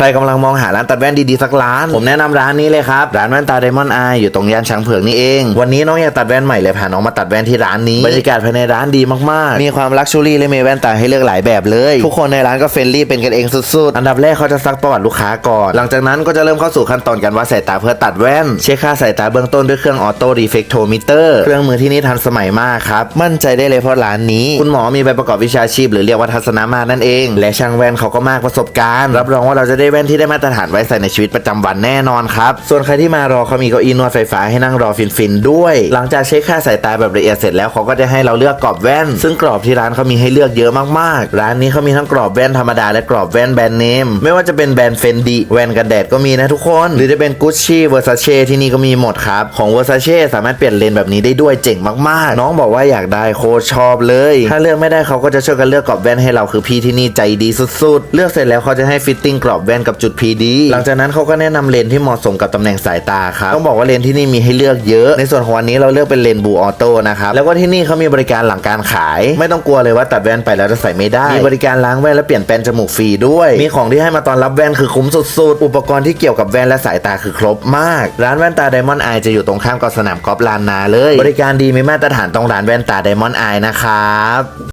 ใครกำลังมองหาร้านตัดแว่นดีๆสักร้าน ผมแนะนำร้านนี้เลยครับ ร้านแว่นตาไดมอนด์ไออยู่ตรงย่านช้างเผือกนี่เอง วันนี้น้องอยากตัดแว่นใหม่เลยพาน้องมาตัดแว่นที่ร้านนี้บรรยากาศภายในร้านดีมากๆ มีความลักชัวรี่และมีแว่นตาให้เลือกหลายแบบเลย ทุกคนในร้านก็เฟรนลี่เป็นกันเองสุดๆ อันดับแรกเขาจะซักประวัติลูกค้าก่อน หลังจากนั้นก็จะเริ่มเข้าสู่ขั้นตอนการวัดสายตาเพื่อตัดแว่น เช็คค่าสายตาเบื้องต้นด้วยเครื่องออโต้รีเฟกโทมิเตอร์เครื่องมือที่นี่ทันสมัยมากครับมั่นใจได้เลยเพราะร้านนี้ คุณหมอมีใบประกอบวิชาชีพ หรือเรียกว่าทัศนมานั่นเอง และช่างแว่นเขาก็มากประสบการณ์ รับรองว่าเราจะได้แว่นที่ได้มาตรฐานไว้ใส่ในชีวิตประจำวันแน่นอนครับ ส่วนใครที่มารอเขามีเก้าอี้นวดไฟฟ้าให้นั่งรอฟินๆด้วย หลังจากเช็คค่าสายตาแบบละเอียดเสร็จแล้วเขาก็จะให้เราเลือกกรอบแว่น ซึ่งกรอบที่ร้านเขามีให้เลือกเยอะมากๆ ร้านนี้เขามีทั้งกรอบแว่นธรรมดาและกรอบแว่นแบรนด์เนมไม่ว่าจะเป็นแบรนด์เฟนดีแว่นกันแดดก็มีนะทุกคน หรือจะเป็นกุชชี่เวอร์ซาเช่ที่นี่ก็มีหมดครับของเวอร์ซาเช่สามารถเปลี่ยนเลนแบบนี้ได้ด้วยเจ๋งมากๆ น้องบอกว่าอยากได้โคชอบเลย ถ้าเลือกไม่ได้เขาก็จะช่วยกันเลือกกรอบแว่นให้เราคือพี่ที่นี่ใจดีสุดๆ เลือกเสร็จแล้วเขาจะให้ฟิตติ้งกรอบแว่นกับจุด PD หลังจากนั้นเขาก็แนะนำเลนที่เหมาะสมกับตำแหน่งสายตาครับต้องบอกว่าเลนที่นี่มีให้เลือกเยอะ ในส่วนของวันนี้เราเลือกเป็นเลนบูออโต้นะครับแล้วก็ที่นี่เขามีบริการหลังการขาย ไม่ต้องกลัวเลยว่าตัดแว่นไปแล้วจะใส่ไม่ได้ มีบริการล้างแว่นและเปลี่ยนแป้นจมูกฟรีด้วย มีของที่ให้มาตอนรับแว่นคือคุ้มสุดๆ อุปกรณ์ที่เกี่ยวกับแว่นและสายตาคือครบมาก ร้านแว่นตาไดมอนด์ไอจะอยู่ตรงข้ามกับสนามกอล์ฟลานนาเลย บริการดีมีมาตรฐานตรงร้านแว่นตาไดมอนด์ไอนะครับ